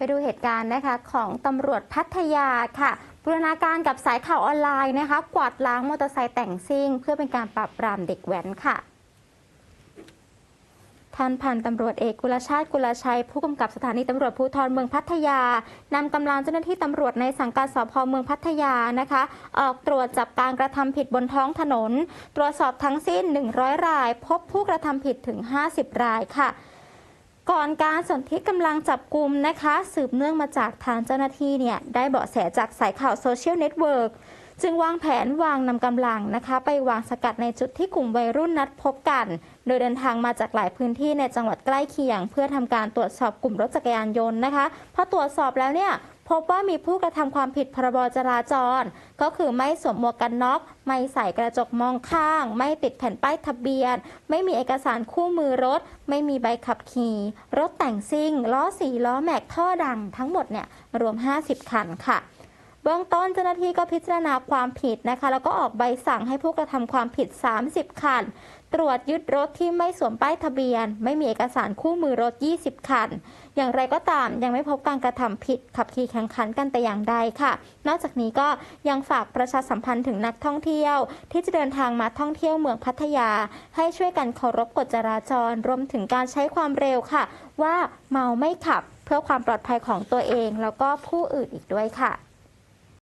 ไปดูเหตุการณ์นะคะของตำรวจพัทยาค่ะบูรณาการกับสายข่าวออนไลน์นะคะ กวาดล้างมอเตอร์ไซค์แต่งซิ่ง เพื่อเป็นการปราบปรามเด็กแว้นค่ะท่านพันตำรวจเอกกุลชาติกุลชัย ผู้กำกับสถานีตำรวจภูธรเมืองพัทยานำกำลังเจ้าหน้าที่ตำรวจในสังกัดสพเมืองพัทยานะคะ ออกตรวจจับการกระทำผิดบนท้องถนน ตรวจสอบทั้งสิ้น 100 ราย พบผู้กระทำผิดถึง 50 รายค่ะ ก่อนการสนธิกำลังจับกลุ่มนะคะ สืบเนื่องมาจากทางเจ้าหน้าที่เนี่ยได้เบาะแสจากสายข่าวโซเชียลเน็ตเวิร์ก จึงวางแผนวางนำกำลังนะคะ ไปวางสกัดในจุดที่กลุ่มวัยรุ่นนัดพบกัน โดยเดินทางมาจากหลายพื้นที่ในจังหวัดใกล้เคียง เพื่อทำการตรวจสอบกลุ่มรถจักรยานยนต์นะคะพอตรวจสอบแล้วเนี่ยพบว่ามีผู้กระทำความผิดพรบจราจร ก็คือไม่สวมหมวกกันน็อก ไม่ใส่กระจกมองข้าง ไม่ติดแผ่นป้ายทะเบียน ไม่มีเอกสารคู่มือรถ ไม่มีใบขับขี่ รถแต่งซิ่ง ล้อสีล้อแม็กท่อดังทั้งหมดเนี่ยรวม 50 คันค่ะ เบื้องต้นเจ้าหน้าที่ก็พิจารณาความผิดนะคะ แล้วก็ออกใบสั่งให้ผู้กระทำความผิด 30 คัน ตรวจยึดรถที่ไม่สวมป้ายทะเบียน ไม่มีเอกสารคู่มือรถ 20 คัน อย่างไรก็ตามยังไม่พบการกระทำผิดขับขี่แข่งขันกันแต่อย่างใดค่ะ นอกจากนี้ก็ยังฝากประชาสัมพันธ์ถึงนักท่องเที่ยว ที่จะเดินทางมาท่องเที่ยวเมืองพัทยา ให้ช่วยกันเคารพกฎจราจรรวมถึงการใช้ความเร็วค่ะ ว่าเมาไม่ขับ เพื่อความปลอดภัยของตัวเอง แล้วก็ผู้อื่นอีกด้วยค่ะ